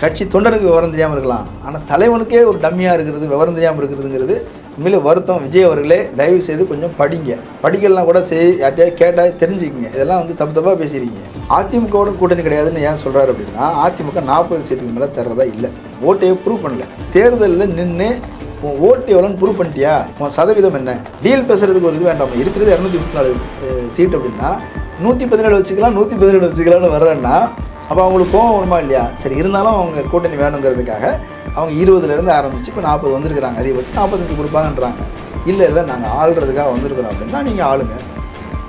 கட்சி தொண்டனுக்கு விவரம் தெரியாமல் இருக்கலாம். ஆனால் தலைவனுக்கே ஒரு டம்மியாக இருக்கிறது விவரம் தெரியாமல் இருக்கிறதுங்கிறது உண்மையில் வருத்தம். விஜய் அவர்களே தயவு செய்து கொஞ்சம் படிங்க. படிக்கலாம் கூட செய் யார்ட்டையாவது கேட்டால் தெரிஞ்சுக்கங்க. இதெல்லாம் வந்து தப்பு தப்பாக பேசிடுங்க அதிமுகவோட கூட்டணி கிடையாதுன்னு ஏன் சொல்கிறாரு அப்படின்னா அதிமுக நாற்பது சீட்டுக்கு மேலே தர்றதா இல்லை. ஓட்டையே ப்ரூவ் பண்ணல. தேர்தலில் நின்று உன் ஓட்டு எவ்வளோன்னு ப்ரூவ் பண்ணிட்டியா? உன் சதவீதம் என்ன? டீல் பேசுறதுக்கு ஒரு இது வேண்டாம்? இருக்கிறது இரநூத்தி முப்பத்தி நாலு சீட் அப்படின்னா நூற்றி பதினேழு வச்சுக்கலாம் நூற்றி பதினேழு வச்சுக்கலாம்னு வர்றேன்னா அப்போ அவங்களுக்கு கோவம் வருமா இல்லையா? சரி இருந்தாலும் அவங்க கூட்டணி வேணுங்கிறதுக்காக அவங்க இருபதுலேருந்து ஆரம்பித்து இப்போ நாற்பது வந்திருக்கிறாங்க. அதிகபட்சம் நாற்பத்தஞ்சு கொடுப்பாங்கன்றாங்க. இல்லை இல்லை நாங்கள் ஆள்றதுக்காக வந்திருக்கிறோம் அப்படின்னா நீங்கள் ஆளுங்க.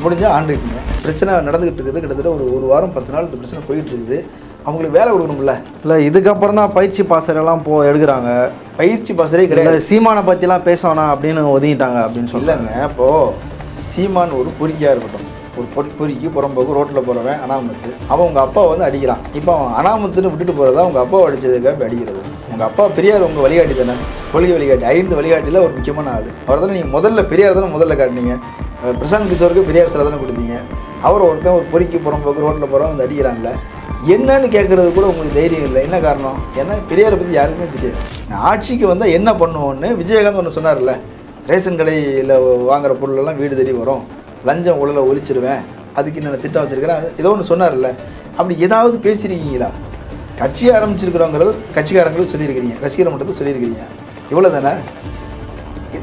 முடிஞ்சால் ஆண்டுக்குங்க. பிரச்சனை நடந்துகிட்டு இருக்குது. கிட்டத்தட்ட ஒரு ஒரு வாரம் பத்து நாள் இந்த பிரச்சனை போயிட்டு இருக்குது. அவங்களுக்கு வேலை கொடுக்கணும்ல? இல்லை இதுக்கப்புறம் தான் பயிற்சி பாசரெல்லாம் போ எடுக்கிறாங்க. பயிற்சி பசரே கிடையாது. சீமானை பற்றிலாம் பேச அப்படின்னு ஒதுங்கிட்டாங்க அப்படின்னு சொல்லுங்க இப்போது சீமான் ஒரு பொறுக்கியாக இருக்கட்டும். ஒரு பொறி பொறுக்கி புறம்போக்கு ரோட்டில் போகிறவன் அனாமத்து. அவன் உங்கள் அப்பா வந்து அடிக்கிறான். இப்போ அவன் அனாமத்துன்னு விட்டுட்டு போகிறதா உங்கள் அப்பா அடித்ததுக்காக அடிக்கிறது. உங்கள் அப்பா பெரியார் உங்கள் வழிகாட்டி தானே? கொள்கை வழிகாட்டி. ஐந்து வழிகாட்டியில் ஒரு முக்கியமான ஆள். அவர் தானே நீங்கள் முதல்ல பெரியார் தானே முதல்ல காட்டினீங்க? பிரசாந்த் கிஷோருக்கு பெரியார் சிலை தானே கொடுத்தீங்க. அவர் ஒருத்தன் ஒரு பொறுக்கி புறம்போக்கு ரோட்டில் போகிறவன் வந்து அடிக்கிறான்ல. என்னன்னு கேட்குறது கூட உங்களுக்கு தைரியம் இல்லை. என்ன காரணம்? ஏன்னா பெரியாரை பற்றி யாருக்குமே தெரியாது. நான் ஆட்சிக்கு வந்தால் என்ன பண்ணுவோன்னு விஜயகாந்த் ஒன்று சொன்னார்ல. ரேஷன் கடையில் வாங்குற பொருளெல்லாம் வீடு தேடி வரும். லஞ்சம் ஊழலை ஒழிச்சிருவேன். அதுக்கு நான் திட்டம் வச்சுருக்கிறேன் ஏதோ ஒன்று சொன்னார்ல. அப்படி ஏதாவது பேசியிருக்கீங்களா கட்சி ஆரம்பிச்சிருக்கிறோங்கிறது கட்சிக்காரங்களும் சொல்லியிருக்கிறீங்க. ரசிகர் மன்றத்தை சொல்லியிருக்கிறீங்க. இவ்வளோ தானே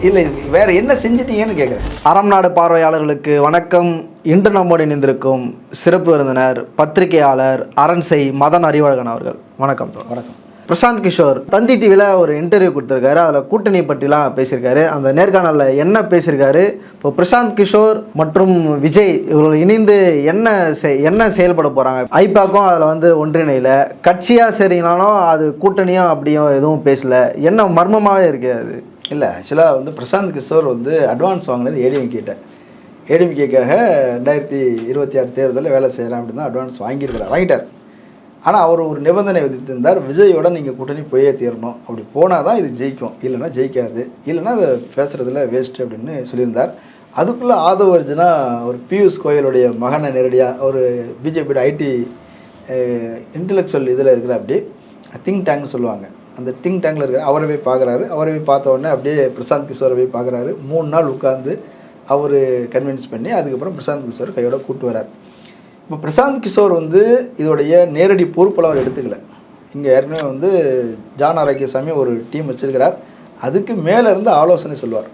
இல்லை வேறு என்ன செஞ்சிட்டீங்கன்னு கேட்குறேன் அறம் நாடு பார்வையாளர்களுக்கு வணக்கம். இன்று நம்மோடு இணைந்திருக்கும் சிறப்பு விருந்தினர் பத்திரிகையாளர் அரண்சை மதன் அறிவழகன் அவர்கள். வணக்கம். வணக்கம். பிரசாந்த் கிஷோர் தந்தி டிவியில் ஒரு இன்டர்வியூ கொடுத்துருக்காரு. அதில் கூட்டணி பற்றிலாம் பேசியிருக்காரு. அந்த நேர்காணலில் என்ன பேசியிருக்காரு? இப்போ பிரசாந்த் கிஷோர் மற்றும் விஜய் இவர்கள் இணைந்து என்ன செய் என்ன செயல்பட போகிறாங்க ஐபாக்கும் அதில் வந்து ஒன்றிணையில். கட்சியாக சரிங்கனாலும் அது கூட்டணியும் அப்படியும் எதுவும் பேசல. என்ன மர்மமாகவே இருக்குது அது? இல்லை ஆக்சுவலாக வந்து பிரசாந்த் கிஷோர் வந்து அட்வான்ஸ் வாங்கினது ஏடிஎம்கேட்ட ஏடிஎம்கேக்காக ரெண்டாயிரத்தி இருபத்தி ஆறு தேர்தலில் வேலை செய்கிறேன் அப்படின்னு தான் அட்வான்ஸ் வாங்கியிருக்கிறார் வாங்கிட்டார். ஆனால் அவர் ஒரு நிபந்தனை விதித்திருந்தார் விஜயோட நீங்கள் கூட்டணி போயே தீரணும். அப்படி போனால் தான் இது ஜெயிக்கும். இல்லைன்னா ஜெயிக்காது. இல்லைன்னா அதை பேசுகிறதுல வேஸ்ட்டு அப்படின்னு சொல்லியிருந்தார். அதுக்குள்ளே ஆதவ அர்ஜுனா ஒரு பியூஷ் கோயலுடைய மகனை நேரடியாக ஒரு பிஜேபியோட ஐடி இன்டலெக்சுவல் இதில் இருக்கிற அப்படி திங்க் டேங்க் சொல்லுவாங்க. அந்த திங்க் டேங்கில் இருக்கிற அவரை போய் பார்க்குறாரு. அவரை போய் பார்த்த உடனே அப்படியே பிரசாந்த் கிஷோரை போய் பார்க்குறாரு. மூணு நாள் உட்காந்து அவர் கன்வின்ஸ் பண்ணி அதுக்கப்புறம் பிரசாந்த் கிஷோர் கையோட கூட்டு வரார் இப்போ பிரசாந்த் கிஷோர் வந்து இதோடைய நேரடி பொறுப்பெல்லாம் அவர் எடுத்துக்கல. இங்கே ஏற்கனவே வந்து ஜான் ஆரோக்கியசாமி ஒரு டீம் வச்சிருக்கிறார். அதுக்கு மேலே இருந்து ஆலோசனை சொல்லுவார்.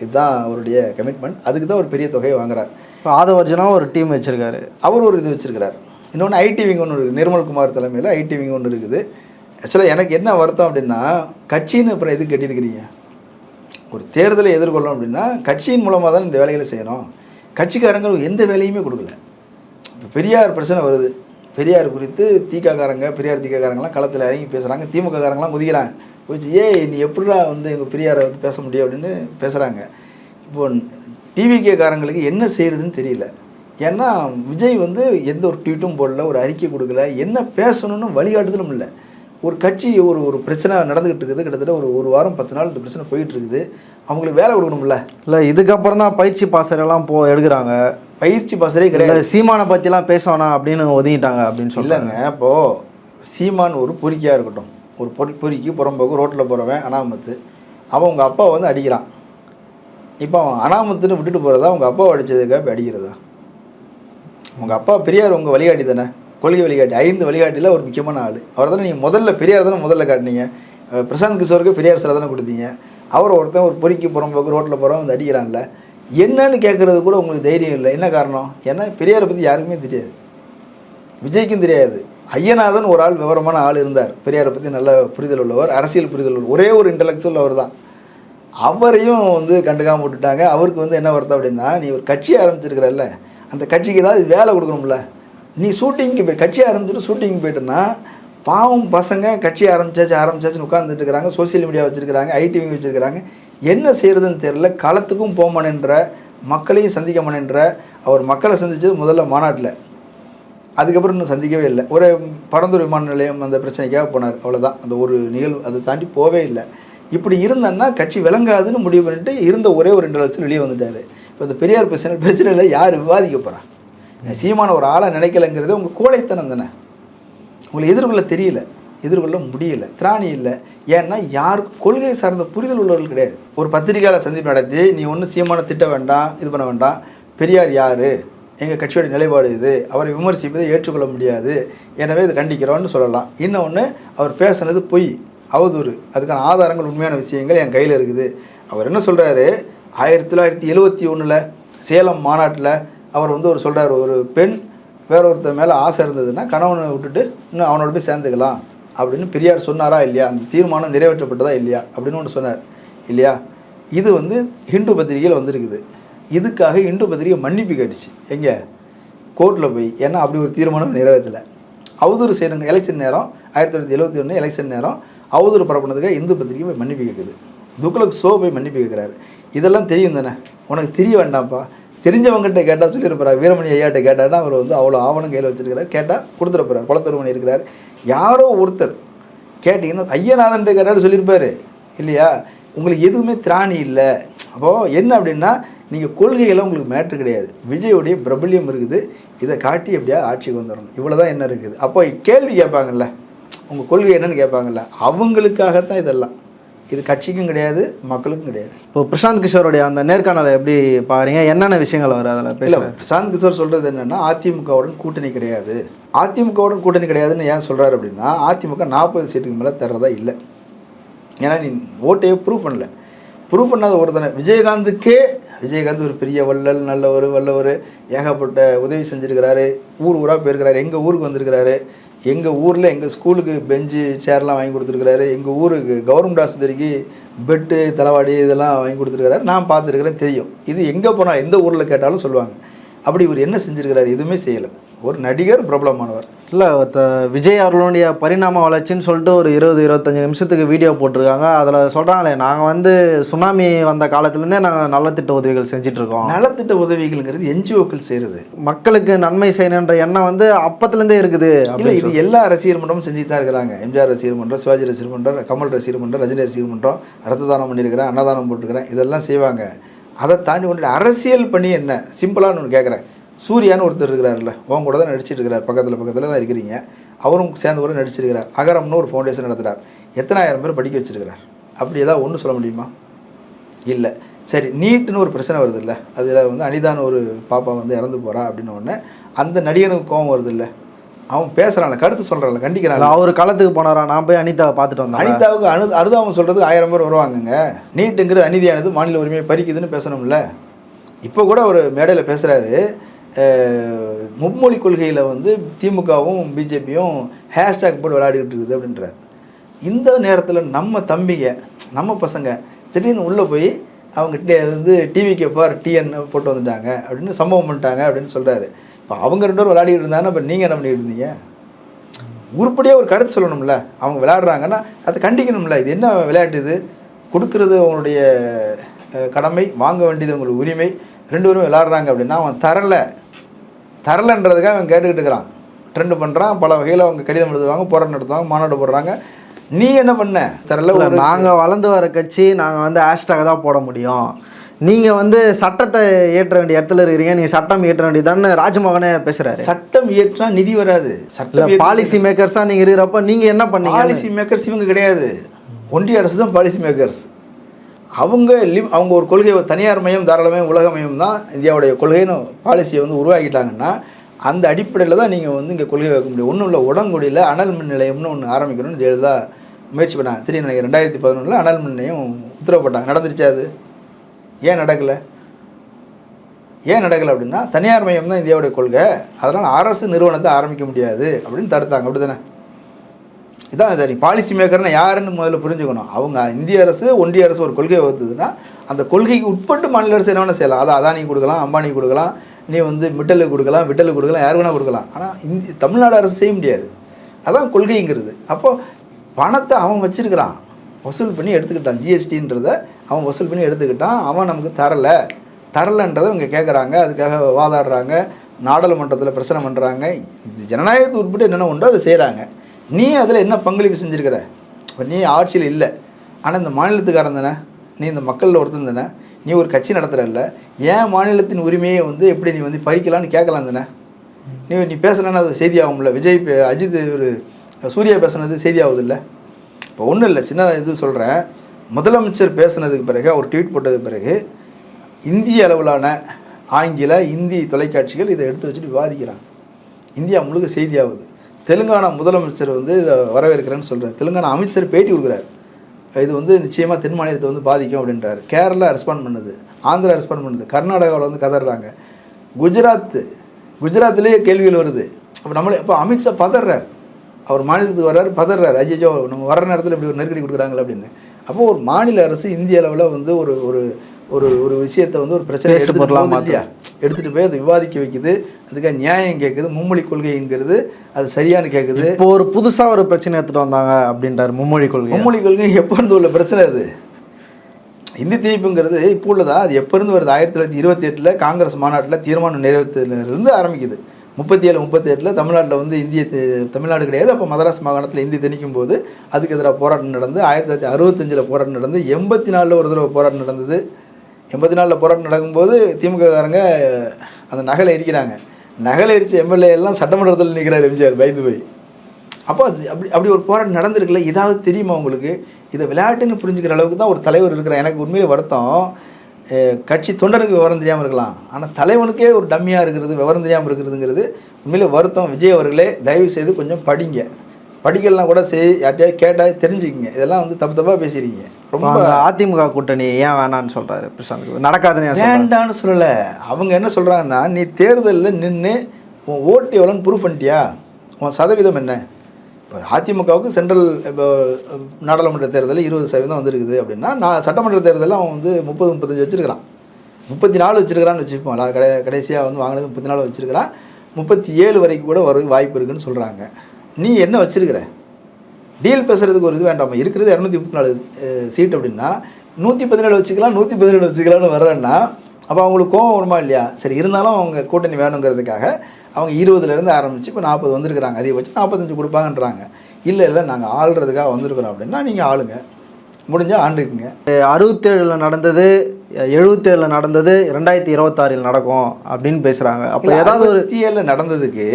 இதுதான் அவருடைய கமிட்மெண்ட் அதுக்கு தான் ஒரு பெரிய தொகையை வாங்குறார். இப்போ ஆதவர்ஜனா ஒரு டீம் வச்சுருக்காரு. அவர் ஒரு இது வச்சிருக்கிறார். இன்னொன்று ஐடி விங் ஒன்று இருக்குது நிர்மல்குமார் தலைமையில் ஐடி விங் ஒன்று இருக்குது. ஆக்சுவலாக எனக்கு என்ன வருத்தம் அப்படின்னா கட்சின்னு அப்புறம் எதுக்கு கட்டியிருக்கிறீங்க? ஒரு தேர்தலை எதிர்கொள்ளணும் அப்படின்னா கட்சியின் மூலமாக தான் இந்த வேலைகளை செய்யணும். கட்சிக்காரங்க எந்த வேலையுமே கொடுக்கல. பெரியார் பிரச்சனை வருது. பெரியார் குறித்து தீக்காக்காரங்க பெரியார் தீக்காக்காரங்களாம் களத்தில் இறங்கி பேசுகிறாங்க திமுககாரங்களாம் குதிக்கிறாங்க. போச்சு ஏய் நீ எப்படிடா வந்து எங்கள் பெரியாரை வந்து பேச முடியும்? அப்படின்னு பேசுகிறாங்க இப்போ டிவிகேக்காரங்களுக்கு என்ன செய்கிறதுன்னு தெரியல. ஏன்னா விஜய் வந்து எந்த ஒரு ட்வீட்டும் போடல ஒரு அறிக்கை கொடுக்கல. என்ன பேசணும்னு வழிகாட்டுதலும் இல்லை. ஒரு கட்சி ஒரு ஒரு பிரச்சனை நடந்துகிட்டு இருக்குது. கிட்டத்தட்ட ஒரு ஒரு வாரம் பத்து நாள் இந்த பிரச்சனை போயிட்டு இருக்குது. அவங்களுக்கு வேலை கொடுக்கணும்ல. இல்லை இதுக்கப்புறம் தான் பயிற்சி பாசரெல்லாம் போ எடுக்கிறாங்க. பயிற்சி பசரே கிடையாது. சீமானை பற்றிலாம் பேச வேணாம் அப்படின்னு ஒதுங்கிட்டாங்க அப்படின்னு சொல்லுங்க இப்போது சீமான் ஒரு பொறுக்கியாக இருக்கட்டும். ஒரு பொறி பொறுக்கி புறம்போக்கு ரோட்டில் போகிறவன் அனாமத்து. அவன் உங்கள் அப்பா வந்து அடிக்கிறான். இப்போ அவன் அனாமத்துன்னு விட்டுட்டு போகிறதா உங்கள் அப்பா அடித்ததுக்காக அடிக்கிறதா? உங்கள் அப்பா பெரியார் உங்கள் வழிகாட்டி தானே? கொள்கை வழிகாட்டி. ஐந்து வழிகாட்டியில் ஒரு முக்கியமான ஆள். அவர் தானே நீங்கள் முதல்ல பெரியார் தானே முதல்ல காட்டினீங்க. பிரசாந்த் கிஷோருக்கு பெரியார் சிலை தானே கொடுத்தீங்க. அவர் ஒருத்தன் ஒரு பொறுக்கி புறம்போக்கு ரோட்டில் போகிறவன் வந்து அடிக்கிறான்ல. என்னன்னு கேட்குறது கூட உங்களுக்கு தைரியம் இல்லை. என்ன காரணம்? ஏன்னா பெரியாரை பற்றி யாருக்குமே தெரியாது. விஜய்க்கும் தெரியாது. ஐயநாதன் ஒரு ஆள் விவரமான ஆள் இருந்தார். பெரியாரை பற்றி நல்ல புரிதல் உள்ளவர் அரசியல் புரிதல் உள்ளவர். ஒரே ஒரு இன்டலெக்சுவல் அவர் தான் அவரையும் வந்து கண்டுக்காம விட்டுட்டாங்க. அவருக்கு வந்து என்ன வருது அப்படின்னா நீ ஒரு கட்சி ஆரம்பிச்சிருக்கிறல்ல. அந்த கட்சிக்கு ஏதாவது வேலை கொடுக்கணும்ல. நீ ஷூட்டிங்க்கு போய் கட்சி ஆரம்பிச்சுட்டு ஷூட்டிங் போயிட்டேன்னா பாவம் பசங்க கட்சி ஆரம்பிச்சாச்சு ஆரம்பிச்சாச்சுன்னு உட்காந்துட்டு இருக்கிறாங்க. சோஷியல் மீடியா வச்சுருக்கிறாங்க ஐடிவி வச்சுருக்கிறாங்க. என்ன செய்கிறதுன்னு தெரில களத்துக்கும் போக மக்களையும் சந்திக்க மாட்டேன்ற அவர் மக்களை சந்தித்தது முதல்ல மாநாட்டில். அதுக்கப்புறம் இன்னும் சந்திக்கவே இல்லை. ஒரு பரந்தூர் விமான நிலையம் அந்த பிரச்சனைக்காக போனார். அவ்வளோதான் அந்த ஒரு நிகழ்வு அதை தாண்டி போவே இல்லை. இப்படி இருந்தன்னா கட்சி விளங்காதுன்னு முடிவு பண்ணிட்டு இருந்த ஒரே ஒரு ரெண்டு லட்சம் வெளியே வந்துட்டார். இப்போ இந்த பெரியார் பிரச்சனை பிரச்சனையில் யார் விவாதிக்க போகிறா சீமான ஒரு ஆளை நினைக்கலங்கிறது உங்கள் கோழைத்தனம் தானே. உங்களுக்கு எதிர்கொள்ள தெரியல. எதிர்கொள்ள முடியல. திராணி இல்லை. ஏன்னா யார் கொள்கை சார்ந்த புரிதல் உள்ளவர்கள் கிடையாது. ஒரு பத்திரிகையாளர் சந்திப்பு நடத்தி நீ ஒன்றும் சீமான திட்ட வேண்டாம் இது பண்ண வேண்டாம். பெரியார் யார்? எங்கள் கட்சியோட நிலைப்பாடு இது. அவரை விமர்சிப்பதை ஏற்றுக்கொள்ள முடியாது. எனவே இதை கண்டிக்கிறோம்னு சொல்லலாம். இன்னொன்று அவர் பேசுனது பொய் அவதூறு. அதுக்கான ஆதாரங்கள் உண்மையான விஷயங்கள் என் கையில் இருக்குது. அவர் என்ன சொல்கிறாரு ஆயிரத்தி தொள்ளாயிரத்தி எழுவத்தி ஒன்றில் சேலம் மாநாட்டில் அவர் வந்து ஒரு சொல்கிறார் ஒரு பெண் வேற ஒருத்தர் மேலே ஆசை இருந்ததுன்னா கணவனை விட்டுட்டு இன்னும் அவனோட போய் சேர்ந்துக்கலாம். அப்படின்னு பெரியார் சொன்னாரா இல்லையா? அந்த தீர்மானம் நிறைவேற்றப்பட்டதா இல்லையா? அப்படின்னு ஒன்று சொன்னார். இல்லையா? இது வந்து ஹிந்து பத்திரிகையில் வந்திருக்குது. இதுக்காக இந்து பத்திரிகை மன்னிப்பு கேட்டுச்சு. எங்கே? கோர்ட்டில் போய். ஏன்னா அப்படி ஒரு தீர்மானம் நிறைவேற்றலை. அவதூறு செய்யணுங்க எலெக்ஷன் நேரம் ஆயிரத்தி தொள்ளாயிரத்தி எழுபத்தி ஒன்று எலெக்ஷன் நேரம் அவதூறு பரப்புனதுக்காக இந்து பத்திரிகை போய் மன்னிப்பு கேட்குது துக்ளக் ஷோ போய் மன்னிப்பு கேட்குறாரு இதெல்லாம் தெரியும் தானே? உனக்கு தெரிய வேண்டாம்ப்பா. தெரிஞ்சவங்ககிட்ட கேட்டால் சொல்லியிருப்பார். வீரமணி ஐயாட்ட கேட்டான்னா அவர் வந்து அவ்வளோ ஆவணம் கையில் வச்சிருக்கிறார். கேட்டால் கொடுத்துருப்பார் குளத்தருமணி இருக்கிறார். யாரோ ஒருத்தர் கேட்டிங்கன்னா ஐயநாதன் கேட்டாலும் சொல்லியிருப்பார். இல்லையா? உங்களுக்கு எதுவுமே திராணி இல்லை. அப்போது என்ன அப்படின்னா நீங்கள் கொள்கையெல்லாம் உங்களுக்கு மேட்ரு கிடையாது. விஜயோடைய பிரபல்யம் இருக்குது. இதை காட்டி எப்படியா ஆட்சிக்கு வந்துடணும். இவ்வளோ தான் என்ன இருக்குது. அப்போ கேள்வி கேட்பாங்கல்ல. உங்கள் கொள்கை என்னன்னு கேட்பாங்கல்ல. அவங்களுக்காகத்தான் இதெல்லாம். இது கட்சிக்கும் கிடையாது மக்களுக்கும் கிடையாது. இப்போ பிரசாந்த் கிஷோருடைய அந்த நேர்காணலை எப்படி பாக்குறீங்க? என்னென்ன விஷயங்கள் அவர் அதில் பேசல பிரசாந்த் கிஷோர் சொல்கிறது என்னென்னா அதிமுகவுடன் கூட்டணி கிடையாது. அதிமுகவுடன் கூட்டணி கிடையாதுன்னு ஏன் சொல்கிறாரு அப்படின்னா அதிமுக நாற்பது சீட்டுக்கு மேலே தர்றதா இல்லை. ஏன்னா நீ ஓட்டையே ப்ரூவ் பண்ணல. ப்ரூவ் பண்ணாத ஒருத்தனை. விஜயகாந்துக்கே விஜயகாந்த் ஒரு பெரிய வள்ளல் நல்லவர் வல்லவர் ஏகப்பட்ட உதவி செஞ்சுருக்கிறாரு. ஊர் ஊராக போயிருக்கிறாரு. எங்கள் ஊருக்கு வந்திருக்கிறாரு? எங்கள் ஊரில் எங்கள் ஸ்கூலுக்கு பெஞ்சு சேர்லாம் வாங்கி கொடுத்துருக்குறாரு. எங்கள் ஊருக்கு கவர்மெண்ட் ஆஸ்பத்திரிக்கு பெட்டு தலைவாடி இதெல்லாம் வாங்கி கொடுத்துருக்குறாரு. நான் பார்த்துருக்குறேன் தெரியும். இது எங்கே போனால் எந்த ஊரில் கேட்டாலும் சொல்லுவாங்க. அப்படி இவர் என்ன செஞ்சுருக்கிறாரு எதுவுமே செய்யலை. ஒரு நடிகர் பிரபலமானவர். இல்லை விஜய் அவர்களுடைய பரிணாம வளர்ச்சின்னு சொல்லிட்டு ஒரு இருபது இருபத்தஞ்சு நிமிஷத்துக்கு வீடியோ போட்டிருக்காங்க. அதில் சொல்கிறாங்களே நாங்கள் வந்து சுனாமி வந்த காலத்துலேருந்தே நாங்கள் நலத்திட்ட உதவிகள் செஞ்சுட்டு இருக்கோம் நலத்திட்ட உதவிகள்ங்கிறது என்ஜிஓக்கள் செய்கிறது மக்களுக்கு நன்மை செய்யணுன்ற எண்ணம் வந்து அப்பத்துலேருந்தே இருக்குது இல்லை அப்படின்னு இது எல்லா ரசிகர் மன்றமும் செஞ்சுட்டு தான் இருக்கிறாங்க. எம்ஜிஆர் ரசிகர் மன்றம் சிவாஜி ரசிகர் மன்றம் கமல் ரசிகர் மன்றம் ரஜினி ரசிகர் மன்றம் ரத்த தானம் பண்ணியிருக்கிறேன் அன்னதானம் போட்டிருக்கிறேன் இதெல்லாம் செய்வாங்க. அதை தாண்டி ஒன்று அரசியல் பண்ணி என்ன? சிம்பிளானு ஒன்று கேட்குறேன் சூர்யான்னு ஒருத்தர் இருக்கிறாருல்ல உன் கூட தான் நடிச்சிட்டு இருக்கிறார் பக்கத்தில் பக்கத்தில் தான் இருக்கிறீங்க. அவரும் சேர்ந்து கூட நடிச்சிருக்கிறார். அகரம்னு ஒரு ஃபவுண்டேஷன் நடத்துகிறார் எத்தனாயிரம் பேர் படிக்க வச்சிருக்கிறார். அப்படி ஏதாவது ஒன்று சொல்ல முடியுமா? இல்லை. சரி நீட்டுன்னு ஒரு பிரச்சனை வருது இல்லை அதில் வந்து அனிதான்னு ஒரு பாப்பா வந்து இறந்து போகிறா அப்படின்னு உடனே அந்த நடிகனுக்கு கோவம் வருது இல்லை அவன் பேசுகிறான்ல கருத்து சொல்கிறான்ல கண்டிக்கிறான்ல. அவர் களத்துக்கு போனாரா? நான் போய் அனிதாவை பார்த்துட்டு வந்தேன் அனிதாவுக்கு அனு அனுதாபம் சொல்கிறதுக்கு ஆயிரம் பேர் வருவாங்கங்க. நீட்டுங்கிறது அநீதியானது மாநில உரிமையை பறிக்குதுன்னு பேசணும்ல. இப்போ கூட ஒரு மேடையில் பேசுகிறாரு மும்மொழி கொள்கையில் வந்து திமுகவும் பிஜேபியும் ஹேஷ்டேக் போட்டு விளையாடிக்கிட்டு இருக்குது அப்படின்றார். இந்த நேரத்தில் நம்ம தம்பிங்க நம்ம பசங்க திடீர்னு உள்ளே போய் அவங்க வந்து டிவிக்கு ஃபார் டிஎன் போட்டு வந்துட்டாங்க அப்படின்னு சம்பவம் பண்ணிட்டாங்க அப்படின்னு சொல்கிறாரு இப்போ அவங்க ரெண்டு பேரும் விளையாடிக்கிட்டு இருந்தாங்கன்னா இப்போ நீங்கள் என்ன பண்ணிக்கிட்டு இருந்தீங்க? உருப்படியாக ஒரு கருத்து சொல்லணும்ல. அவங்க விளையாடுறாங்கன்னா அதை கண்டிக்கணும்ல. இது என்ன விளையாட்டு இது? கொடுக்கறது அவங்களுடைய கடமை வாங்க வேண்டியது அவங்களுடைய உரிமை. ரெண்டு பேரும் விளாட்றாங்க அப்படின்னா அவன் தரல. தரலன்றதுக்காக அவன் கேட்டுக்கிட்டு இருக்கிறான். ட்ரெண்ட் பண்ணுறான் பல வகையில் அவங்க கடிதம் எழுதுவாங்க போராட்டம் நடத்துவாங்க மாநாடு போடுறாங்க. நீ என்ன பண்ண? தரல இல்ல, ஒரு நாங்க வளர்ந்து வர கட்சி நாங்க வந்து ஹேஷ்டாக தான் போட முடியும். நீங்க வந்து சட்டத்தை ஏற்ற வேண்டிய இடத்துல இருக்கிறீங்க நீங்க சட்டம் ஏற்ற வேண்டியதான்னு ராஜ்மோகனே பேசுறாரு. சட்டம் இயற்றினா நிதி வராது. சட்டம் பாலிசி மேக்கர்ஸா நீங்க இருக்கிறப்ப நீங்க என்ன பண்ணீங்க பாலிசி மேக்கர்ஸ் இவங்க கிடையாது. ஒன்றிய அரசு தான் பாலிசி மேக்கர்ஸ் அவங்க லிம் அவங்க ஒரு கொள்கை தனியார் மையம் தாராளமயம் உலக மையம் தான் இந்தியாவுடைய கொள்கைன்னு பாலிசியை வந்து உருவாக்கிட்டாங்கன்னா அந்த அடிப்படையில் தான் நீங்கள் வந்து இங்கே கொள்கை வைக்க முடியும். ஒன்றும் இல்லை உடங்குடியில் அனல் மின் நிலையம்னு ஒன்று ஆரம்பிக்கணும்னு ஜெயலலிதா முயற்சி பண்ணாங்க. தெரியும் நினைக்கிறேன் ரெண்டாயிரத்தி பதினொன்றில் அனல் மின் நிலையம் உத்தரவுப்பட்டாங்க நடந்துருச்சா அது? ஏன் நடக்கலை? ஏன் நடக்கலை அப்படின்னா தனியார் மையம் தான் இந்தியாவுடைய கொள்கை. அதனால் அரசு நிறுவனத்தை ஆரம்பிக்க முடியாது அப்படின்னு தடுத்தாங்க. அப்படி தானே இதான் சரி நீ பாலிசி மேக்கர்னா யாருன்னு முதல்ல புரிஞ்சுக்கணும். அவங்க இந்திய அரசு ஒன்றிய அரசு ஒரு கொள்கையை வகுத்ததுன்னா அந்த கொள்கைக்கு உட்பட்டு மாநில அரசு என்ன வேணால் செய்யலாம். அதை அதானி கொடுக்கலாம் அம்பானி கொடுக்கலாம் நீ வந்து மிட்டலுக்கு கொடுக்கலாம் விட்டலுக்கு கொடுக்கலாம் யார் வேணால் கொடுக்கலாம். ஆனால் இந்தி தமிழ்நாடு அரசு செய்ய முடியாது. அதான் கொள்கைங்கிறது. அப்போ பணத்தை அவன் வச்சிருக்கிறான். வசூல் பண்ணி எடுத்துக்கிட்டான். ஜிஎஸ்டின்றத அவன் வசூல் பண்ணி எடுத்துக்கிட்டான். அவன் நமக்கு தரலை. தரலைன்றதை இவங்க கேட்குறாங்க அதுக்காக வாதாடுறாங்க. நாடாளுமன்றத்தில் பிரச்சனை பண்ணுறாங்க இது ஜனநாயகத்துக்கு உட்பட்டு என்னென்ன உண்டோ அதை செய்கிறாங்க நீ அதில் என்ன பங்களிப்பு செஞ்சுருக்கிற? இப்போ நீ ஆட்சியில் இல்லை. ஆனால் இந்த மாநிலத்துக்காரன் தானே? நீ இந்த மக்களில் ஒருத்தன் தானே? நீ ஒரு கட்சி நடத்துகிறல்ல ஏன் மாநிலத்தின் உரிமையை வந்து எப்படி நீ வந்து பறிக்கலான்னு கேட்கலாம் தானே? நீ நீ பேசுனா அது செய்தி ஆகும்ல. விஜய் அஜித் ஒரு சூர்யா பேசுனது செய்தி இல்லை? இப்போ ஒன்றும் இல்லை. சின்ன இது சொல்கிறேன் முதலமைச்சர் பேசுனதுக்கு பிறகு அவர் ட்வீட் போட்டதுக்கு பிறகு இந்திய அளவிலான ஆங்கில இந்தி தொலைக்காட்சிகள் இதை எடுத்து வச்சுட்டு விவாதிக்கிறாங்க. இந்தியா முழுக்க செய்தி ஆகுது. தெலுங்கானா முதலமைச்சர் வந்து இதை வரவேற்கிறேன்னு சொல்கிறார் தெலுங்கானா அமைச்சர் பேட்டி கொடுக்குறாரு. இது வந்து நிச்சயமாக தென் மாநிலத்தை வந்து பாதிக்கும் அப்படின்றார். கேரளா ரெஸ்பாண்ட் பண்ணுது. ஆந்திரா ரெஸ்பாண்ட் பண்ணுது. கர்நாடகாவில் வந்து கதறாங்க. குஜராத் குஜராத்லேயே கேள்விகள் வருது. அப்போ நம்மளே இப்போ அமித்ஷா பதறார். அவர் மாநிலத்துக்கு வர்றாரு பதறாரு. ஐயோ நம்ம வர நேரத்தில் இப்படி ஒரு நெருக்கடி கொடுக்குறாங்களே அப்படின்னு. அப்போ ஒரு மாநில அரசு இந்திய அளவில் வந்து ஒரு ஒரு ஒரு ஒரு விஷயத்தை வந்து ஒரு பிரச்சனை எடுத்துட்டு. இல்லையா? எடுத்துகிட்டு போய் அதை விவாதிக்க வைக்குது. அதுக்காக நியாயம் கேட்குது மும்மொழி கொள்கைங்கிறது அது சரியானு கேட்குது இப்போ ஒரு புதுசா ஒரு பிரச்சனை எடுத்துட்டு வந்தாங்க அப்படின்றாரு மும்மொழி கொள்கை மும்மொழி கொள்கை எப்போ இருந்து உள்ள பிரச்சனை அது? இந்தி திணிப்புங்கிறது இப்போ உள்ளதா? அது எப்போ இருந்து வருது? ஆயிரத்தி தொள்ளாயிரத்தி இருபத்தி எட்டில் காங்கிரஸ் மாநாட்டில் தீர்மானம் நிறைவேற்றிலிருந்து ஆரம்பிக்குது. முப்பத்தி ஏழு முப்பத்தி எட்டில் தமிழ்நாட்டில் வந்து இந்திய தமிழ்நாடு கிடையாது. அப்போ மதராஸ் மாகாணத்தில் இந்தி திணிக்கும் போது அதுக்கு எதிராக போராட்டம் நடந்து ஆயிரத்தி தொள்ளாயிரத்தி அறுபத்தஞ்சில் போராட்டம் நடந்து எண்பத்தி நாலில் ஒரு தடவை போராட்டம் நடந்தது. எண்பத்தி நாலில் போராட்டம் நடக்கும்போது திமுககாரங்க அந்த நகலை எரிக்கிறாங்க. நகலை எரிச்ச எம்எல்ஏ எல்லாம் சட்டமன்றத்தில் நிற்கிறார் எம்ஜிஆர் பயந்து போய். அப்போ அது அப்படி அப்படி ஒரு போராட்டம் நடந்திருக்குல்ல ஏதாவது தெரியுமா உங்களுக்கு? இதை விளையாட்டுன்னு புரிஞ்சுக்கிற அளவுக்கு தான் ஒரு தலைவர் இருக்கிறார். எனக்கு உண்மையிலே வருத்தம். கட்சி தொண்டனுக்கு விவரம் தெரியாமல் இருக்கலாம். ஆனால் தலைவனுக்கே ஒரு டம்மியாக இருக்கிறது விவரம் தெரியாமல் இருக்கிறதுங்கிறது உண்மையிலே வருத்தம். விஜய் அவர்களே தயவு செய்து கொஞ்சம் படிங்க. படிக்கலாம் கூட செய் யார்ட்டையாவது கேட்டால் தெரிஞ்சுக்கிங்க. இதெல்லாம் வந்து தப்பு தப்பாக பேசிடுறீங்க. ரொம்ப அதிமுக கூட்டணி ஏன் வேணான்னு சொல்றாரு பிரசாந்த் நடக்காதுன்னு? வேண்டான்னு சொல்லலை. அவங்க என்ன சொல்கிறாங்கன்னா நீ தேர்தலில் நின்று உன் ஓட்டு எவ்வளோன்னு ப்ரூவ் பண்ணிட்டியா? உன் சதவீதம் என்ன? இப்போ அதிமுகவுக்கு சென்ட்ரல் இப்போ நாடாளுமன்ற தேர்தலில் இருபது சதவீதம் வந்திருக்குது அப்படின்னா நான் சட்டமன்ற தேர்தலில் அவன் வந்து முப்பது முப்பத்தஞ்சு வச்சிருக்கிறான். முப்பத்தி நாலு வச்சிருக்கிறான்னு வச்சுப்போம் கடை கடைசியாக வந்து வாங்கினது முப்பத்தி நாலு வச்சிருக்கிறான். முப்பத்தி ஏழு வரைக்கும் கூட வர வாய்ப்பு இருக்குன்னு சொல்கிறாங்க நீ என்ன வச்சிருக்கிற? டீல் பேசுறதுக்கு ஒரு இது வேண்டாமா? இருக்கிறது இரநூத்தி முப்பத்தி நாலு சீட் அப்படின்னா நூற்றி பதினேழு வச்சுக்கலாம் நூற்றி பதினேழு வச்சுக்கலாம்னு வர்றேன்னா அப்போ அவங்களுக்கு கோவம் வருமா இல்லையா? சரி இருந்தாலும் அவங்க கூட்டணி வேணுங்கிறதுக்காக அவங்க இருபதுலேருந்து ஆரம்பித்து இப்போ நாற்பது வந்திருக்கிறாங்க. அதிகபட்சம் நாற்பத்தஞ்சு கொடுப்பாங்கன்றாங்க. இல்லை இல்லை நாங்கள் ஆள்றதுக்காக வந்திருக்கிறோம் அப்படின்னா நீங்கள் ஆளுங்க. முடிஞ்சால் ஆண்டுக்குங்க. அறுபத்தேழுல நடந்தது எழுபத்தேழுல நடந்தது ரெண்டாயிரத்தி இருபத்தாறில் நடக்கும் அப்படின்னு பேசுறாங்க. அப்போ ஏதாவது ஒரு ஏழில் நடந்ததுக்கு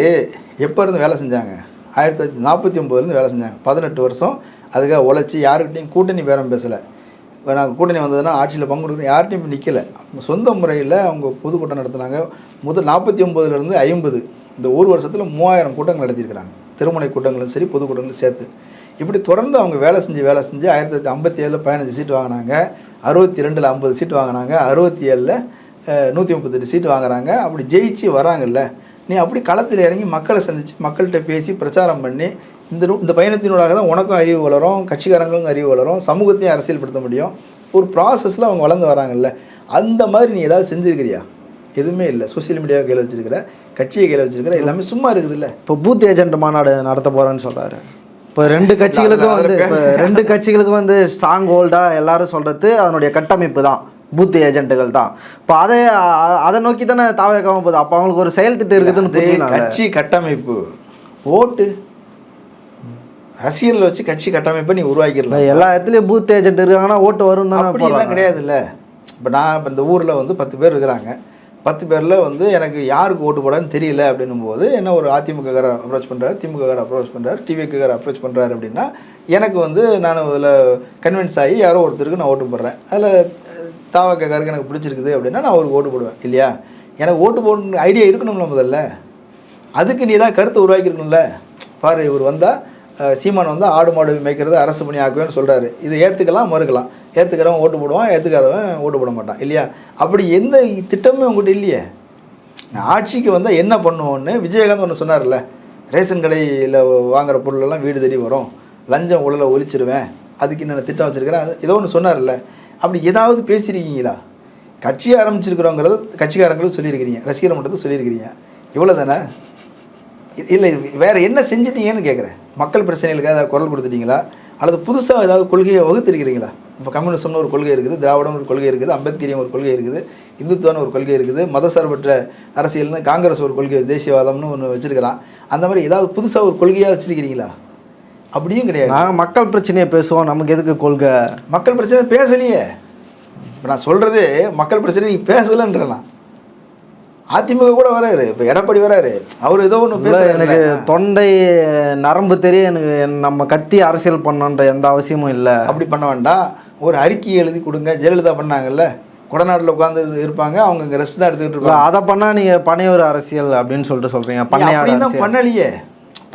எப்போ இருந்து வேலை செஞ்சாங்க? ஆயிரத்தி தொள்ளாயிரத்தி நாற்பத்தி ஒம்போதுலேருந்து வேலை செஞ்சாங்க. பதினெட்டு வருஷம் அதுக்காக உழைச்சி யாருக்கிட்டையும் கூட்டணி பேரம் பேசலை. இப்போ நாங்கள் கூட்டணி வந்ததுன்னா ஆட்சியில் பங்கு கொடுக்குறோம் யார்கிட்டையும் நிற்கலை அவங்க சொந்த முறையில் அவங்க பொதுக்கூட்டம் நடத்துனாங்க. முதல் நாற்பத்தி ஒம்போதுலேருந்து ஐம்பது இந்த ஒரு வருஷத்தில் மூவாயிரம் கூட்டங்கள் நடத்தியிருக்கிறாங்க. திருமுனை கூட்டங்களும் சரி பொதுக்கூட்டங்களும் சேர்த்து. இப்படி தொடர்ந்து அவங்க வேலை செஞ்சு வேலை செஞ்சு ஆயிரத்தி தொள்ளாயிரத்தி ஐம்பத்தி ஏழில் பதினஞ்சு சீட் வாங்கினாங்க. அறுபத்தி ரெண்டில் ஐம்பது சீட் வாங்கினாங்க. அறுபத்தி ஏழில் நூற்றி முப்பத்தெட்டு சீட் வாங்குறாங்க. அப்படி ஜெயிச்சு வராங்கல்ல நீ அப்படி களத்தில் இறங்கி மக்களை சந்தித்து மக்கள்கிட்ட பேசி பிரச்சாரம் பண்ணி இந்த இந்த பயணத்தினூடாக தான் உனக்கும் அறிவு வளரும் கட்சிக்காரங்களுக்கும் அறிவு வளரும் சமூகத்தையும் அரசியல்படுத்த முடியும். ஒரு ப்ராசஸில் அவங்க வளர்ந்து வராங்கல்ல. அந்த மாதிரி நீ ஏதாவது செஞ்சுருக்கிறியா? எதுவுமே இல்லை. சோஷியல் மீடியாவை கையில் வச்சிருக்கிற கட்சியை கையில் வச்சிருக்கிற எல்லாமே சும்மா இருக்குதுல்ல. இப்போ பூத் ஏஜென்ட் மாநாடு நடத்த போறேன்னு சொல்றாரு. இப்போ ரெண்டு கட்சிகளுக்கும் வந்து இப்போ ரெண்டு கட்சிகளுக்கும் வந்து ஸ்ட்ராங் ஹோல்டா எல்லாரும் சொல்றது அதனுடைய கட்டமைப்பு தான். பூத் ஏஜென்ட்டுகள் தான். இப்போ அதை அதை நோக்கி தானே தாவேக்காம போகுது. அப்போ அவங்களுக்கு ஒரு செயல் திட்டம் இருக்குதுன்னு. கட்சி கட்டமைப்பு. ஓட்டு. ரசிகர்களை வச்சு கட்சி கட்டமைப்பை நீ உருவாக்கிடலாம். எல்லா இடத்துலயும் பூத் ஏஜென்ட் இருக்காங்கன்னா ஓட்டு வரும் அப்படிலாம். கிடையாதுல்ல இப்போ நான் இப்போ இந்த ஊரில் வந்து பத்து பேர் இருக்கிறாங்க. பத்து பேரில் வந்து எனக்கு யாருக்கு ஓட்டு போடான்னு தெரியல அப்படின்னும் போது என்ன ஒரு அதிமுககார அப்ரோச் பண்ணுறாரு திமுககார அப்ரோச் பண்ணுறாரு டிவிக்குகார அப்ரோச் பண்ணுறாரு அப்படின்னா எனக்கு வந்து நான் அதில் கன்வின்ஸ் ஆகி யாரோ ஒருத்தருக்கு நான் ஓட்டு போடுறேன். அதில் தாவக்காருக்கு எனக்கு பிடிச்சிருக்குது அப்படின்னா நான் அவருக்கு ஓட்டு போடுவேன் இல்லையா? எனக்கு ஓட்டு போடணும் ஐடியா இருக்கணும்ல முதல்ல. அதுக்கு நீ தான் கருத்தை உருவாக்கியிருக்கணும்ல? பாரு இவர் வந்தால் சீமான் வந்தால் ஆடு மாடு மேய்க்கிறது அரசு பணி ஆக்குவேன்னு சொல்கிறாரு இதை ஏற்றுக்கலாம் மறுக்கலாம். ஏற்றுக்கிறவன் ஓட்டு போடுவான் ஏற்றுக்காதவன் ஓட்டு போட மாட்டான் இல்லையா? அப்படி எந்த திட்டமும் உங்கள்கிட்ட இல்லையே. நான் ஆட்சிக்கு வந்தால் என்ன பண்ணுவோன்னு விஜயகாந்த் ஒன்று சொன்னார்ல ரேஷன் கடையில் வாங்குற பொருளெல்லாம் வீடு தேடி வரும். லஞ்சம் உள்ள ஒழிச்சிருவேன். அதுக்கு என்னென்ன திட்டம் வச்சுருக்கிறேன்? அது ஏதோ ஒன்று சொன்னார்ல அப்படி ஏதாவது பேசியிருக்கீங்களா? கட்சி ஆரம்பிச்சிருக்கிறோங்கிறது கட்சிக்காரங்களும் சொல்லியிருக்கிறீங்க ரசிகர் மன்றத்தை சொல்லியிருக்கிறீங்க. இவ்வளோ தானே? இல்லை வேறு என்ன செஞ்சிட்டீங்கன்னு கேட்குறேன். மக்கள் பிரச்சனைகளுக்காக ஏதாவது குரல் கொடுத்துட்டீங்களா? அல்லது புதுசாக ஏதாவது கொள்கையை வகுத்திருக்கிறீங்களா? இப்போ கம்யூனிசம்னு ஒரு கொள்கை இருக்குது திராவிடம்னு ஒரு கொள்கை இருக்குது அம்பேத்கரியம் ஒரு கொள்கை இருக்குது இந்துத்துவம்னு ஒரு கொள்கை இருக்குது மதசார்பற்ற அரசியல்னு காங்கிரஸ் ஒரு கொள்கை தேசியவாதம்னு ஒன்று வச்சுருக்கலாம் அந்த மாதிரி ஏதாவது புதுசாக ஒரு கொள்கையாக வச்சுருக்கிறீங்களா? அப்படியும் கிடையாது. நாங்கள் மக்கள் பிரச்சனையை பேசுவோம் நமக்கு எதுக்கு கொள்கை? மக்கள் பிரச்சனை பேசலையே. இப்போ நான் சொல்கிறது மக்கள் பிரச்சனை நீங்கள் பேசலைன்றலாம். அதிமுக கூட வராரு இப்போ எடப்பாடி வராரு அவர் ஏதோ ஒன்று இல்ல, எனக்கு பேச தொண்டை நரம்பு தெரிய எனக்கு நம்ம கத்தி அரசியல் பண்ணணுன்ற எந்த அவசியமும் இல்லை. அப்படி பண்ண வேண்டாம். ஒரு அறிக்கையை எழுதி கொடுங்க. ஜெயலலிதா பண்ணாங்கல்ல கொடநாட்டில் உட்காந்து இருப்பாங்க அவங்க இங்கே ரெஸ்ட் தான் எடுத்துக்கிட்டு இருப்பாங்க. அதை பண்ணா நீங்க பனையூர் அரசியல் அப்படின்னு சொல்லிட்டு சொல்றீங்க பண்ணையார் பண்ணலையே.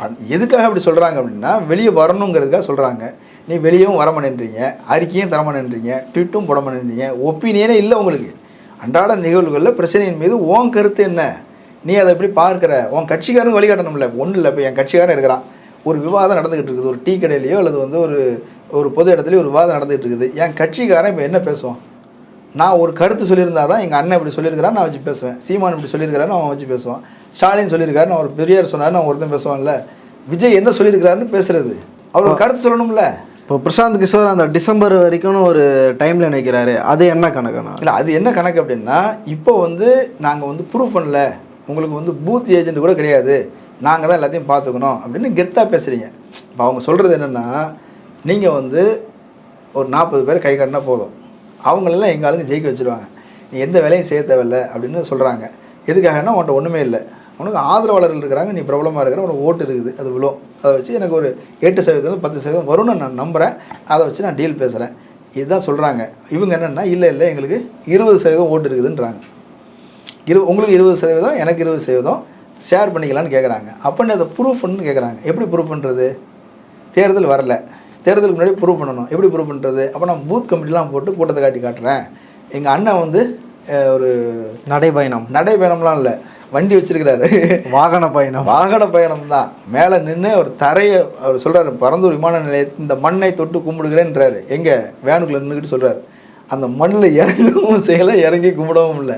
பண்- எதுக்காக அப்படி சொல்கிறாங்க அப்படின்னா வெளியே வரணுங்கிறதுக்காக சொல்கிறாங்க நீ வெளியவும் வரமாட்டேன்றீங்க அறிக்கையும் தரமாட்டேன்றீங்க ட்விட்டும் போட மாட்டேன்றீங்க ஒப்பீனியனே இல்லை உங்களுக்கு. அன்றாட நிகழ்வுகளில் பிரச்சனையின் மீது ஓன் கருத்து என்ன? நீ அதை எப்படி பார்க்குற? உன் கட்சிக்காரன் வழிகாட்டணும்ல. ஒன்றும் இல்லை இப்போ என் கட்சிக்காரன் இருக்கிறான். ஒரு விவாதம் நடந்துகிட்டு இருக்குது. ஒரு டீ கடையிலையோ அல்லது வந்து ஒரு ஒரு பொது இடத்துலையோ ஒரு விவாதம் நடந்துகிட்டு இருக்குது. என் கட்சிக்காரன் இப்போ என்ன பேசுவான்? நான் ஒரு கருத்து சொல்லியிருந்தா தான் எங்கள் அண்ணன் இப்படி சொல்லியிருக்கிறான் நான் வச்சு பேசுவேன். சீமான் இப்படி சொல்லியிருக்கிறான்னு அவன் வச்சு பேசுவான். ஸ்டாலின் சொல்லியிருக்காரு நான் ஒரு பெரியார் சொன்னார் நான் ஒருத்தன் பேசுவான்ல. விஜய் என்ன சொல்லியிருக்கிறாருன்னு பேசுறது. அவர் கருத்து சொல்லணும்ல. இப்போ பிரசாந்த் கிஷோர் அந்த டிசம்பர் வரைக்கும் ஒரு டைம்ல நினைக்கிறாரு. அது என்ன கணக்குண்ணா இல்லை அது என்ன கணக்கு அப்படின்னா இப்போ வந்து நாங்கள் வந்து ப்ரூவ் பண்ணல. உங்களுக்கு வந்து பூத் ஏஜென்ட் கூட கிடையாது. நாங்கள் தான் எல்லாத்தையும் பார்த்துக்கணும் அப்படின்னு கெத்தாக பேசுகிறீங்க இப்போ அவங்க சொல்கிறது என்னென்னா நீங்கள் வந்து ஒரு நாற்பது பேர் கை காட்டினா போதும். அவங்களெல்லாம் எங்கள் ஆளுங்க ஜெயிக்க வச்சுருவாங்க. நீ எந்த வேலையும் செய்ய தேவையில்ல அப்படின்னு சொல்கிறாங்க எதுக்காகன்னா உன்ட்ட ஒன்றுமே இல்லை. உனக்கு ஆதரவாளர்கள் இருக்கிறாங்க நீ பிரபலமாக இருக்கிற உனக்கு ஓட்டு இருக்குது அது விழும் அதை வச்சு எனக்கு ஒரு எட்டு சதவீதம் பத்து சதவீதம் வரும்னு நான் நம்புகிறேன் அதை வச்சு நான் டீல் பேசுகிறேன் இதுதான் சொல்கிறாங்க இவங்க என்னென்னா இல்லை இல்லை எங்களுக்கு இருபது சதவீதம் ஓட்டு இருக்குதுன்றாங்க. இரு உங்களுக்கு இருபது சதவீதம் எனக்கு இருபது சதவீதம் ஷேர் பண்ணிக்கலான்னு கேட்குறாங்க அப்படின்னு அதை ப்ரூஃப் பண்ணுன்னு கேட்குறாங்க எப்படி ப்ரூஃப் பண்ணுறது தேர்தல் வரல. தேர்தலுக்கு முன்னாடி ப்ரூவ் பண்ணணும். எப்படி ப்ரூவ் பண்ணுறது அப்போ நான் பூத் கமிட்டிலாம் போட்டு கூட்டத்தை காட்டி காட்டுறேன். எங்கள் அண்ணன் வந்து ஒரு நடைபயணம். நடைபயணம்லாம் இல்லை. வண்டி வச்சிருக்கிறாரு. வாகன பயணம். வாகன பயணம் தான் மேலே நின்று ஒரு தரையை அவர் சொல்கிறாரு பரந்தூர் விமான நிலையத்தில் இந்த மண்ணை தொட்டு கும்பிடுகிறேன்றாரு. எங்கே வேனுக்குள்ள நின்றுக்கிட்டு சொல்கிறாரு அந்த மண்ணில் இறங்கவும் செய்யலை இறங்கி கும்பிடவும் இல்லை.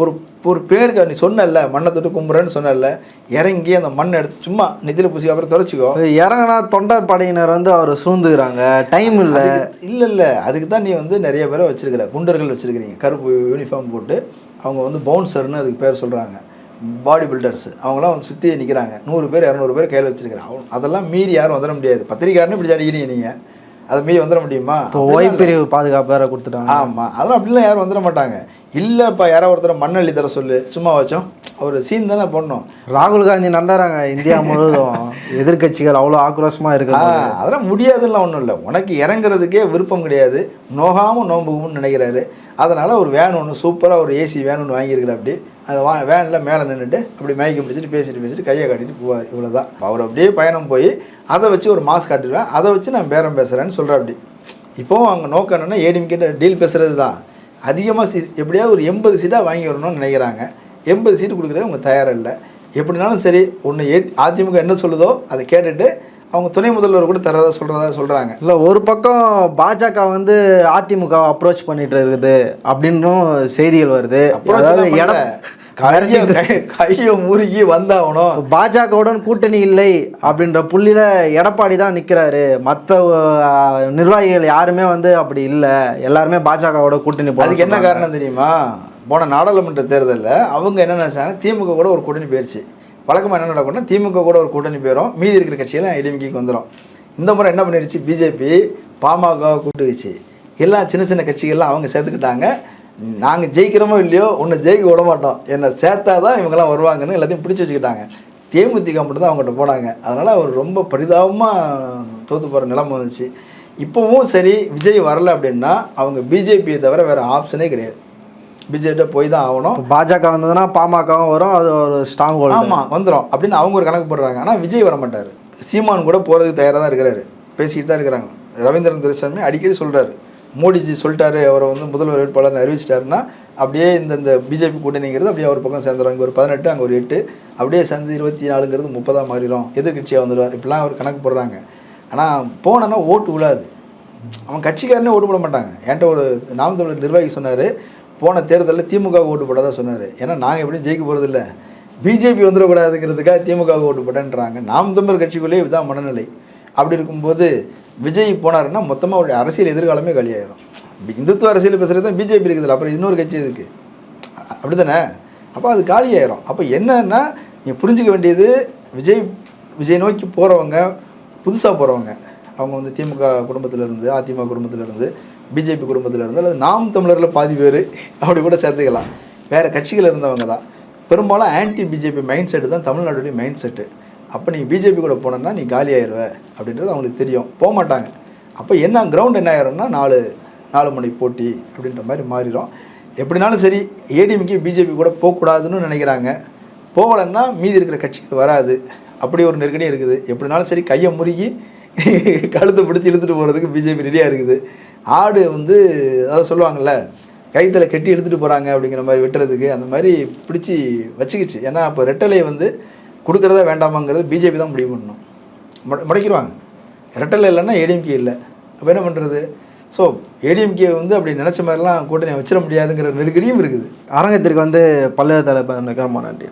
ஒரு ஒரு பேருக்கு நீ சொன்னல மண்ணை தொட்டு கும்பிட்றேன்னு சொன்னல இறங்கி அந்த மண்ணை எடுத்து சும்மா நெத்தியில் பூசி அப்புறம் துடைச்சிக்கோ இறங்கினா தொண்டர் படையினர் வந்து அவர் சூழ்ந்துக்கிறாங்க. டைம் இல்லை. இல்லை இல்லை. அதுக்கு தான் நீ வந்து நிறைய பேரை வச்சிருக்கிற. குண்டர்கள் வச்சிருக்கிறீங்க. கருப்பு யூனிஃபார்ம் போட்டு அவங்க வந்து பவுன்சர்னு அதுக்கு பேர் சொல்கிறாங்க பாடி பில்டர்ஸ் அவங்களாம் வந்து சுற்றி நிற்கிறாங்க நூறு பேர் இரநூறு பேர் கையில் வச்சிருக்கிறாங்க. அவங்க அதெல்லாம் மீறி யாரும் வந்துட முடியாது. பத்திரிக்காரனு இப்படி அடிக்கிறீங்க நீங்கள் அதை மீறி வந்துட முடியுமா? இப்போ ஓய் பிரிவு பாதுகாப்பு வேற கொடுத்துட்டாங்க. ஆமாம் அதெல்லாம் அப்படிலாம் யாரும் வந்துட மாட்டாங்க. இல்லைப்பா யாரோ ஒருத்தர் மண்ணள்ளி தர சொல்லு. சும்மா வச்சோம். ஒரு சீன் தானே பண்ணோம் ராகுல் காந்தி நண்டாராங்க இந்தியா முழுவதும். எதிர்க்கட்சிகள் அவ்வளோ ஆக்ரோஷமா ஆ, இருக்கு அதெல்லாம் முடியாதுலாம் ஒன்றும் இல்லை. உனக்கு இறங்குறதுக்கே விருப்பம் கிடையாது. நோகாமல் நோம்புகும்னு நினைக்கிறாரு. அதனால் ஒரு வேன் ஒன்று சூப்பராக ஒரு ஏசி வேன் ஒன்று வாங்கியிருக்கிற அப்படி. அந்த வா வேனில் மேலே நின்றுட்டு அப்படி மயக்கம் பிடிச்சிட்டு பேசிட்டு பேசிட்டு கையை காட்டிட்டு போவார். இவ்வளோதான் அவர் அப்படியே பயணம் போய் அதை வச்சு ஒரு மாஸ்க் காட்டிடுவேன். அதை வச்சு நான் பேரம் பேசுகிறேன்னு சொல்கிறேன் அப்படி. இப்போவும் அவங்க நோக்கம் என்னென்னா ஏடிஎம்கிட்ட டீல் பேசுகிறது தான் அதிகமாக சி எப்படியாவது ஒரு எண்பது சீட்டாக வாங்கி வரணும்னு நினைக்கிறாங்க. எண்பது சீட்டு கொடுக்குறது அவங்க தயாராக இல்லை. எப்படினாலும் சரி ஒன்று ஏ அதிமுக என்ன சொல்லுதோ அதை கேட்டுட்டு அவங்க துணை முதல்வர் கூட தரதா சொல்கிறதா சொல்கிறாங்க இல்லை ஒரு பக்கம் பாஜக வந்து அதிமுக அப்ரோச் பண்ணிட்டு இருக்குது அப்படின்னும் செய்திகள் வருது. அதாவது எட- கையை முறுகி வந்தாகணும். பாஜகவுடன் கூட்டணி இல்லை அப்படின்ற புள்ளியில எடப்பாடி தான் நிக்கிறாரு. மற்ற நிர்வாகிகள் யாருமே வந்து அப்படி இல்லை. எல்லாருமே பாஜகவோட கூட்டணி அதுக்கு என்ன. காரணம் தெரியுமா? போன நாடாளுமன்ற தேர்தலில் அவங்க என்ன நினைச்சாங்க? திமுக கூட ஒரு கூட்டணி போயிடுச்சு வழக்கமாக என்ன நடக்கும்னா திமுக கூட ஒரு கூட்டணி போயிடும் மீதி இருக்கிற கட்சியெல்லாம் ஐடிஎம்கேக்கு வந்துடும் இந்த முறை என்ன பண்ணிடுச்சு பிஜேபி பாமக கூட்டுக்குச்சு எல்லாம் சின்ன சின்ன கட்சிகள்லாம் அவங்க சேர்த்துக்கிட்டாங்க. நாங்கள் ஜெயிக்கிறோமோ இல்லையோ ஒன்று ஜெயிக்க விட மாட்டோம். என்னை சேர்த்தா தான் இவங்கெல்லாம் வருவாங்கன்னு எல்லாத்தையும் பிடிச்சி வச்சுக்கிட்டாங்க. தேமுதிக மட்டும் தான் அவங்ககிட்ட போனாங்க. அதனால் அவர் ரொம்ப பரிதாபமாக தோற்று போகிற நிலைமை வந்துச்சு. இப்போவும் சரி விஜய் வரல அப்படின்னா அவங்க பிஜேபியை தவிர வேறு ஆப்ஷனே கிடையாது. பிஜேபிட்ட போய் தான் ஆகணும். பாஜக வந்ததுன்னா பாமகவும் வரும் அது ஒரு ஸ்ட்ராங் ஆமாம் வந்துடும் அப்படின்னு அவங்க ஒரு கணக்கு போடுறாங்க. ஆனால் விஜய் வர மாட்டார். சீமான் கூட போகிறதுக்கு தயாராக தான் இருக்கிறாரு. பேசிக்கிட்டு தான் இருக்கிறாங்க. ரவீந்திரன் துரைசாமி அடிக்கடி சொல்கிறாரு மோடிஜி சொல்லிட்டாரு அவரை வந்து முதல்வர் வேட்பாளர் அறிவிச்சிட்டாருன்னா அப்படியே இந்த இந்த பிஜேபி கூட்டணிங்கிறது அப்படியே அவர் பக்கம் சேர்ந்துடும் இங்கே ஒரு பதினெட்டு அங்கே ஒரு எட்டு. அப்படியே சேர்ந்து இருபத்தி நாலுங்கிறது முப்பதாக மாறிடும் எதிர்கட்சியாக வந்துடுவார். இப்படிலாம் அவர் கணக்கு போடுறாங்க. ஆனால் போனோன்னா ஓட்டு விழாது. அவன் கட்சிக்காரனே ஓட்டு போட மாட்டாங்க. என்கிட்ட ஒரு நாம் தமிழர் நிர்வாகி சொன்னார். போன தேர்தலில் திமுக ஓட்டு போட்டதா சொன்னார். ஏன்னா நாங்கள் எப்படியும் ஜெயிக்க போகிறதில்ல பிஜேபி வந்துடக்கூடாதுங்கிறதுக்காக திமுக ஓட்டு போட்டேன்றாங்க. நாம் தமிழர் கட்சிக்குள்ளேயே இதுதான் மனநிலை. அப்படி இருக்கும்போது விஜய் போனாருன்னா மொத்தமாக அவருடைய அரசியல் எதிர்காலமே காலியாயிரும். இந்துத்துவ அரசியல் பேசுகிறது தான் பிஜேபி இருக்குதுல்ல அப்புறம் இன்னொரு கட்சி இருக்குது அப்படி தானே அப்போ அது காலியாயிரும். அப்போ என்னன்னா நீங்கள் புரிஞ்சுக்க வேண்டியது விஜய் விஜய் நோக்கி போகிறவங்க புதுசாக போகிறவங்க அவங்க வந்து திமுக குடும்பத்திலேருந்து அதிமுக குடும்பத்திலேருந்து பிஜேபி குடும்பத்திலேருந்து அல்லது நாம் தமிழரில் பாதி பேர் அப்படி கூட சேர்த்துக்கலாம். வேறு கட்சிகள் இருந்தவங்க தான். பெரும்பாலும் ஆன்டி பிஜேபி மைண்ட் செட்டு தான் தமிழ்நாட்டுடைய மைண்ட் செட்டு அப்போ நீ பிஜேபி கூட போனேன்னா நீ காலி ஆயிடுவ அப்படின்றது அவங்களுக்கு தெரியும். போக மாட்டாங்க. அப்போ என்ன கிரவுண்ட் என்ன ஆயிரும்னா நாலு நாலு மணி போட்டி அப்படின்ற மாதிரி மாறிடும் எப்படினாலும் சரி ஏடிஎம்கே பிஜேபி கூட போகக்கூடாதுன்னு நினைக்கிறாங்க. போகலன்னா மீதி இருக்கிற கட்சிகள் வராது. அப்படி ஒரு நெருக்கடி இருக்குது. எப்படினாலும் சரி கையை முறுகி கழுத்தை பிடிச்சி இழுத்துட்டு போகிறதுக்கு பிஜேபி ரெடியாக இருக்குது. ஆடு வந்து அதாவது சொல்லுவாங்கள்ல கைத்தில் கெட்டி இழுத்துட்டு போகிறாங்க அப்படிங்கிற மாதிரி வெட்டுறதுக்கு அந்த மாதிரி பிடிச்சி வச்சுக்கிச்சு. ஏன்னா இப்போ ரெட்டலையை வந்து கொடுக்குறதா வேண்டாமாங்கிறது பிஜேபி தான் முடிவு பண்ணணும். முட முடக்கிடுவாங்க. ரெட்டலை இல்லைன்னா ஏடிஎம்கே இல்லை. அப்போ என்ன பண்ணுறது ஸோ ஏடிஎம்கே வந்து அப்படி நினச்ச மாதிரிலாம் கூட்டணி வச்சிட முடியாதுங்கிற நெருக்கடியும் இருக்குது. அரங்கத்திற்கு வந்து பல்வேறு தலைப்பு நன்றி